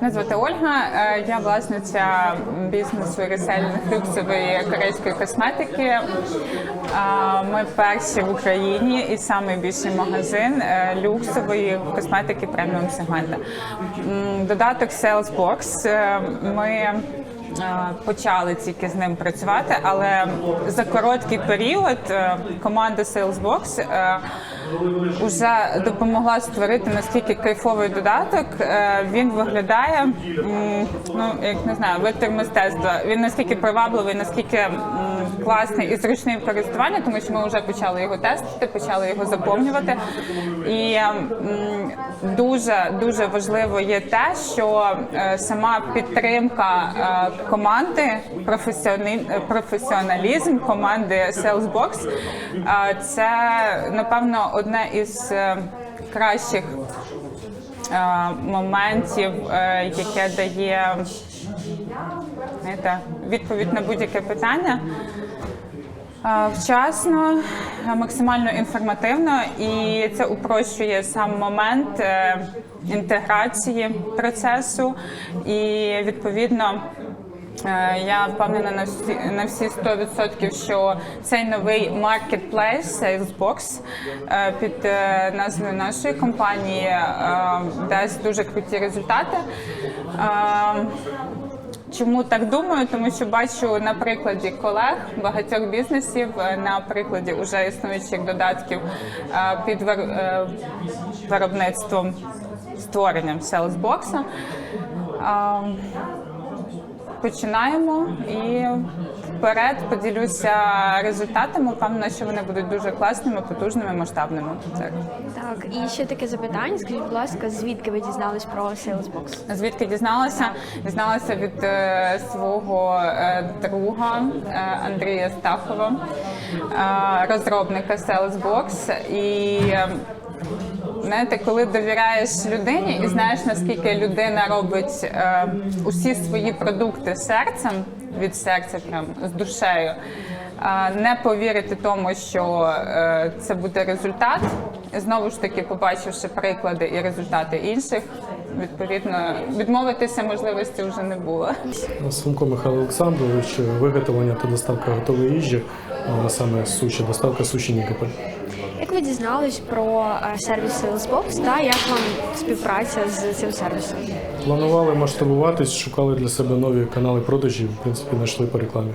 Мене звати Ольга. е, Я власниця бізнесу ресельних люксової корейської косметики. Е, Ми перші в Україні і найбільший магазин е, люксової косметики преміум сегмента. Додаток Salesbox. Ми почали тільки з ним працювати, але за короткий період е, команда Salesbox е, вже допомогла створити наскільки кайфовий додаток. Е, Він виглядає, ну як не знаю, витер мистецтва. Він наскільки привабливий, наскільки класний і зручний в користуванні, тому що ми вже почали його тестити, почали його заповнювати. І дуже дуже важливо є те, що е, сама підтримка е, команди, професіоналізм команди Salesbox е, це напевно одне із кращих моментів, яке дає знаєте, відповідь на будь-яке питання. Вчасно, максимально інформативно, і це упрощує сам момент е, інтеграції процесу. І відповідно е, я впевнена на всі на всі 100%, що цей новий маркетплейс Salesbox е, під назвою нашої компанії дасть дуже круті результати. Чому так думаю? Тому що бачу на прикладі колег багатьох бізнесів, е, на прикладі уже існуючих додатків е, під е, виробництвом створенням Salesbox. Починаємо і вперед поділюся результатами. Впевнена, що вони будуть дуже класними, потужними, масштабними. Так. Так, і ще таке запитання. Скажіть, будь ласка, звідки ви дізнались про Salesbox? Звідки дізналася? Дізналася від е, свого е, друга е, Андрія Стахова, е, розробника Salesbox. І е, знаєте, коли довіряєш людині і знаєш, наскільки людина робить е, усі свої продукти серцем від серця, прям з душею. Не повірити тому, що е, це буде результат. Знову ж таки, побачивши приклади і результати інших, відповідно відмовитися можливості вже не було. Сумко Михайло Олександрович, виготовлення та доставка готової їжі, саме суші, доставка суші Нікополь. Як ви дізнались про е, сервіс Salesbox та як вам співпраця з цим сервісом? Планували масштабуватись, шукали для себе нові канали продажів, в принципі, знайшли по рекламі.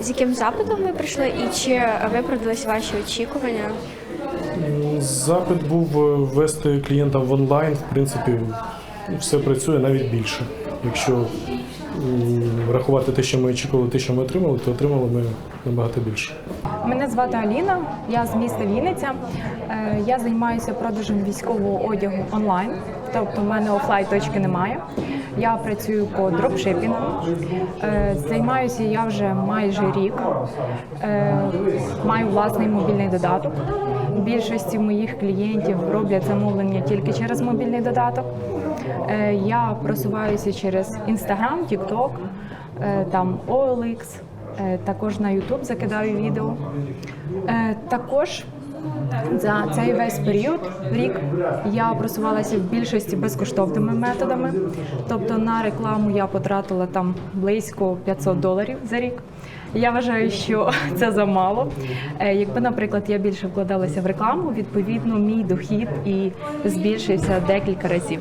З яким запитом ви прийшли і чи виправдались ваші очікування? Запит був е, ввести клієнта в онлайн, в принципі, все працює навіть більше. Якщо м, врахувати те, що ми очікували, те, що ми отримали, то отримали ми набагато більше. Мене звати Аліна, я з міста Вінниця. Е, Я займаюся продажем військового одягу онлайн, тобто в мене офлайн точки немає. Я працюю по дропшипінгу. Е, Займаюся я вже майже рік. Е, Маю власний мобільний додаток. Більшості моїх клієнтів роблять замовлення тільки через мобільний додаток. Я просуваюся через Instagram, TikTok, там OLX, Також на YouTube закидаю відео. Е, Також за цей весь період рік я просувалася в більшості безкоштовними методами. Тобто на рекламу я потратила там близько 500 доларів за рік. Я вважаю, що це замало. Е, Якби, наприклад, я більше вкладалася в рекламу, відповідно, мій дохід і збільшився декілька разів.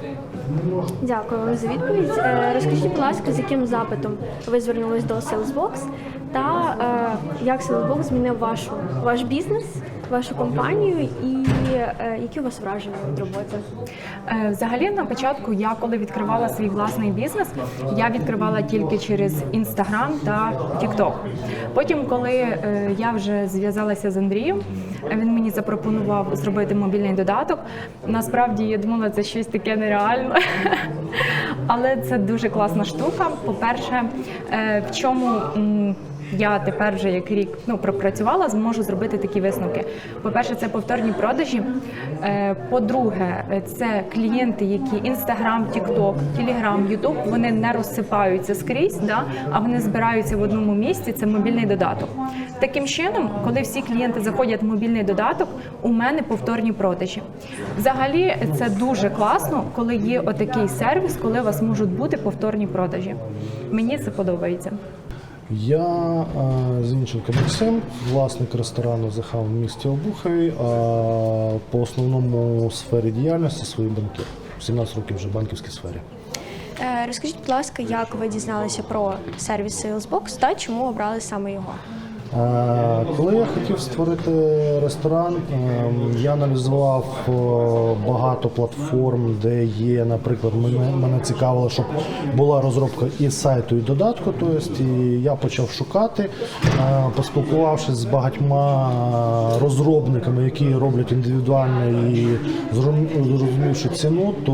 Дякую за відповідь. Е, Розкажіть, будь ласка, з яким запитом ви звернулись до Salesbox та е, як Salesbox змінив вашу ваш бізнес, вашу компанію і е, які у вас враження від роботи? Е, Взагалі, на початку я коли відкривала свій власний бізнес, я відкривала тільки через Інстаграм та Тікток. Потім, коли е, я вже зв'язалася з Андрієм, він мені запропонував зробити мобільний додаток. Насправді я думала, це щось таке нереальне. Але це дуже класна штука. По-перше, е, в чому я тепер вже як рік ну пропрацювала, зможу зробити такі висновки. По-перше, це повторні продажі. Е, По-друге, це клієнти, які Instagram, TikTok, Telegram, YouTube, вони не розсипаються скрізь, да, а вони збираються в одному місці. Це мобільний додаток. Таким чином, коли всі клієнти заходять в мобільний додаток, у мене повторні продажі. Взагалі, це дуже класно, коли є отакий сервіс, коли у вас можуть бути повторні продажі. Мені це подобається. Я е, Зінченко Максим, власник ресторану «Захав» в місті Обухові. А по основному сфері діяльності свої банкір. 17 років вже в банківській сфері. Е, Розкажіть, будь ласка, як ви дізналися про сервіс Salesbox та чому обрали саме його? Е, Коли я хотів створити ресторан, ем, я аналізував е, багато платформ, де є, наприклад, мене, мене цікавило, щоб була розробка і сайту, і додатку. Тобто, і я почав шукати, е, поспілкувавшись з багатьма розробниками, які роблять індивідуально і зрозум- зрозумівши ціну, то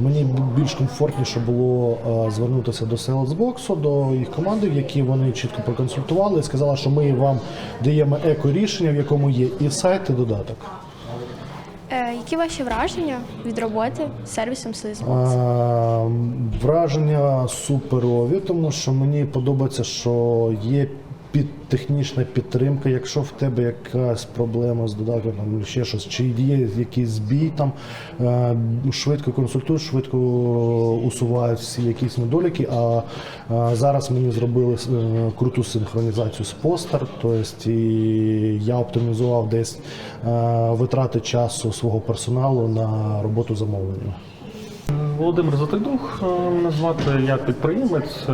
мені більш комфортніше було звернутися до Salesbox, до їх команди, які вони чітко проконсультували і сказала, що ми вам даємо еко-рішення, в якому є і сайт, і додаток. Е, Які ваші враження від роботи з сервісом? Е, Враження суперові, тому що мені подобається, що є під технічна підтримка. Якщо в тебе якась проблема з додатком, там ще щось, чи є якийсь збій, там е, швидко консультують, швидко усувають всі якісь недоліки. А е, зараз мені зробили е, круту синхронізацію з постер, тобто я оптимізував десь витрати часу свого персоналу на роботу замовлення. Володимир Затайдух назвати мене звати. Я підприємець. е,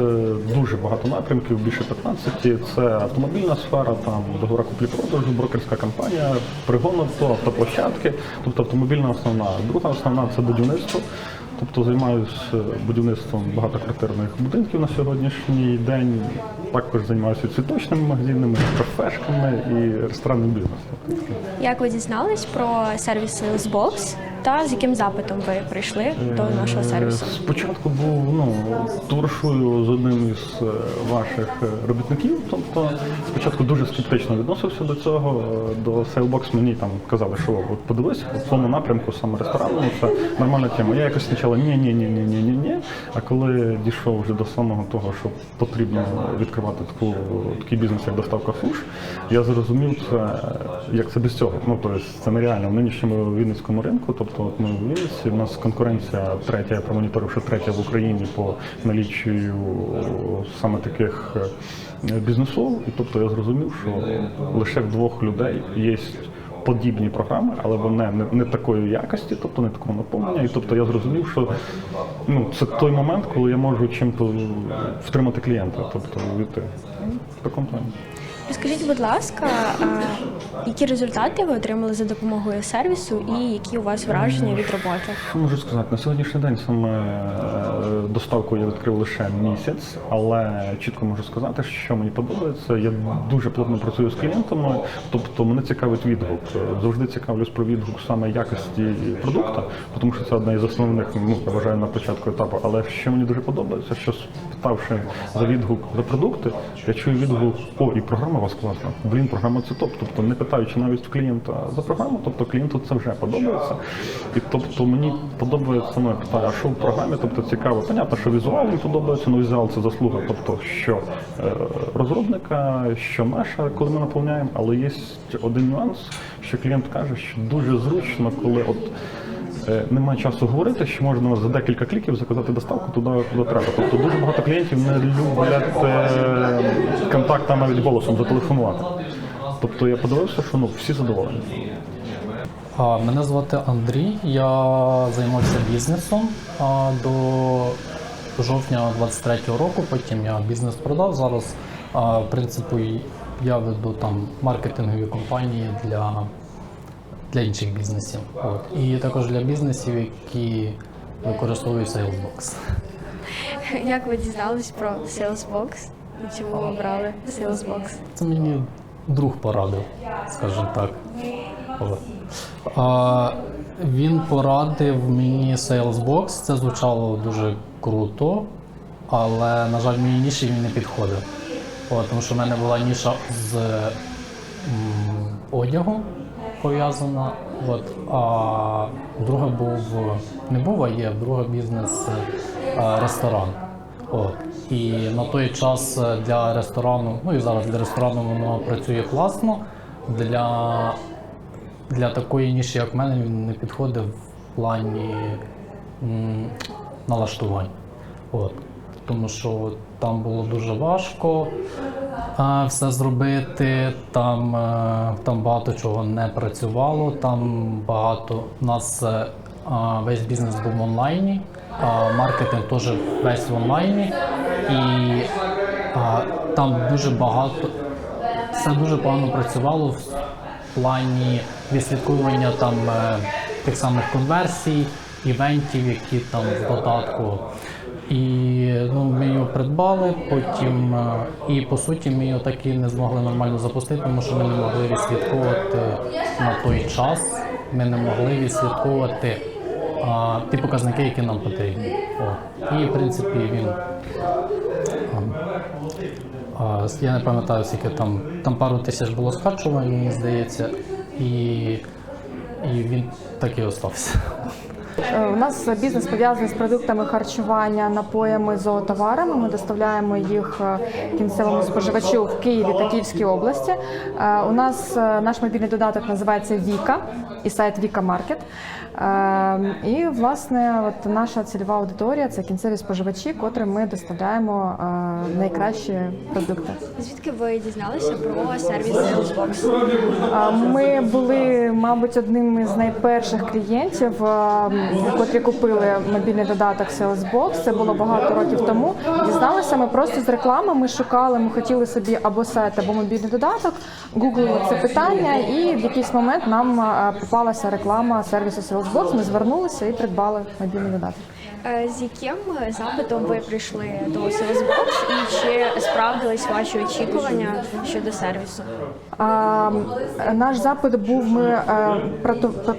Дуже багато напрямків, більше 15. Це автомобільна сфера, там договора куплі-продажу, брокерська компанія, пригон авто, автоплощадки, тобто автомобільна основна. Друга основна це будівництво. Тобто займаюся будівництвом багатоквартирних будинків на сьогоднішній день. Також займаюся цвіточними магазинами, кафешками і ресторанним бізнесом. Як ви дізнались про сервіс Salesbox та з яким запитом ви прийшли до нашого сервісу? Е, Спочатку був ну товаришую з одним із е, ваших е, робітників. Тобто спочатку дуже скептично відносився до цього. Е, До Sailbox мені там казали, що от подивись, в цьому напрямку саме ресторанному це нормальна тема. Я якось спочатку ні, ні, ні, ні, ні, ні, ні. А коли дійшов вже до самого того, що потрібно відкривати таку такий бізнес, як доставка суш, я зрозумів це як це без цього. Ну тобто це нереально в нинішньому вінницькому ринку. Тобто, от ми в Вінниці, у нас конкуренція третя, я промоніторив, що третя в Україні по наліччю саме таких е, бізнесу. І тобто я зрозумів, що лише в двох людей є. Подібні програми, але вони не, не такої якості, тобто не такого наповнення. І тобто я зрозумів, що ну це той момент, коли я можу чим-то втримати клієнта, тобто війти. В такому плані. Розкажіть, будь ласка, які результати ви отримали за допомогою сервісу і які у вас враження від роботи? Можу сказати? На сьогоднішній день саме е, доставку я відкрив лише місяць, але чітко можу сказати, що мені подобається. Я дуже плотно працюю з клієнтами, тобто мене цікавить відгук. Завжди цікавлюсь про відгук саме якості продукту, тому що це одна із основних, ну я вважаю на початку етапу. Але що мені дуже подобається, що спитавши за відгук за продукти, я чую відгук, о, і програма у вас класна. Блін, програма це топ. Тобто не питаючи навіть клієнта за програму, тобто клієнту це вже подобається. І тобто мені подобається питання, а що в програмі, тобто цікаво. Понятно, що візуал їм подобається, але візуал це заслуга, тобто що е, розробника, що наша, коли ми наповняємо, але є один нюанс, що клієнт каже, що дуже зручно, коли от. Е, Немає часу говорити, що можна за декілька кліків заказати доставку туди, куди треба. Тобто дуже багато клієнтів не люблять е, контакта навіть голосом зателефонувати. Тобто я подивився, що ну всі задоволені. Мене звати Андрій. Я займався бізнесом до жовтня 23-го року. Потім я бізнес продав. Зараз, в принципі, я веду там маркетингові компанії для, для інших бізнесів. От. І також для бізнесів, які використовують Salesbox. Як ви дізнались про Salesbox? Чому ви обрали Salesbox? Це мені друг порадив, скажімо так. От. А, він порадив мені Salesbox. Це звучало дуже круто, але, на жаль, мені ніші він не підходив. От, тому що в мене була ніша з м, одягу пов'язана. От, а друге був не був, а є друге бізнес е, ресторан. От. І на той час е, для ресторану, ну і зараз для ресторану воно працює класно. Для, для такої ніші, як в мене, він не підходив в плані м, налаштувань. От. Тому що там було дуже важко все зробити. Там, е, там багато чого не працювало. Там багато у нас е, весь бізнес був в онлайні, маркетинг теж весь в онлайні. І там дуже багато все дуже погано працювало в плані відслідковування там е, тих самих конверсій, івентів, які там в додатку. І ну, ми його придбали, потім е, і по суті ми його так і не змогли нормально запустити, тому що ми не могли відслідковувати на той час. Ми не могли відслідковувати а, ті показники, які нам потрібні. О. І в принципі він а, Я не пам'ятаю, скільки там, там пару тисяч було скачувань, мені здається, і, і він так і остався. Е, У нас бізнес пов'язаний з продуктами харчування, напоями, зоотоварами. Ми доставляємо їх е, кінцевому споживачу в Києві та Київській області. Е, У нас наш мобільний додаток називається Віка і сайт Віка Маркет. І власне, от наша цільова аудиторія це кінцеві споживачі, котрим ми доставляємо найкращі продукти. Звідки ви дізналися про сервіс Salesbox? Ми були, мабуть, одним із найперших клієнтів, котрі купили мобільний додаток Salesbox. Це було багато років тому. Дізналися ми просто з реклами. Ми шукали, ми хотіли собі або сайт, або мобільний додаток. Гуглили це питання, і в якийсь момент нам попалася реклама сервісу Salesbox. Ми звернулися і придбали мобільний додаток. Е, З яким запитом ви прийшли до Salesbox і чи справдились ваші очікування щодо сервісу? А, наш запит був: ми е,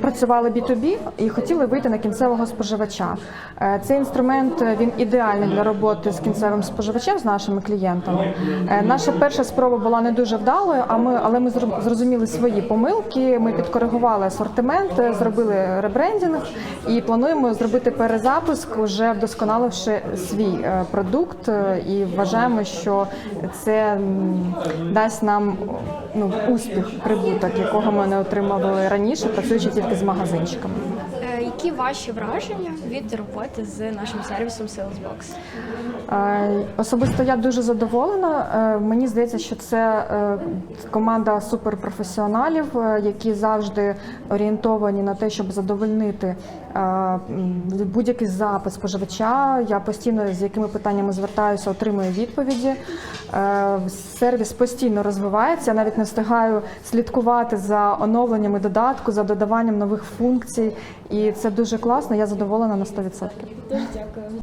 працювали B2B і хотіли вийти на кінцевого споживача. Е, Цей інструмент е, він ідеальний для роботи з кінцевим споживачем, з нашими клієнтами. Е, Наша перша спроба була не дуже вдалою, а ми, але ми зрозуміли свої помилки. Ми підкоригували асортимент, е, зробили ребрендінг і плануємо зробити перезапуск, вже вдосконаливши свій е, продукт. е, І вважаємо, що це дасть нам ну, успіх, прибуток, якого ми не отримували раніше, працюючи тільки з магазинчиками. Які ваші враження від роботи з нашим сервісом Salesbox? Е, Особисто я дуже задоволена. Е, Мені здається, що це е, команда суперпрофесіоналів, які завжди орієнтовані на те, щоб задовольнити будь-який запит споживача. Я постійно з якими питаннями звертаюся, отримую відповіді. Сервіс постійно розвивається. Я навіть не встигаю слідкувати за оновленнями додатку, за додаванням нових функцій. І це дуже класно. Я задоволена на 100%. Дуже дякую.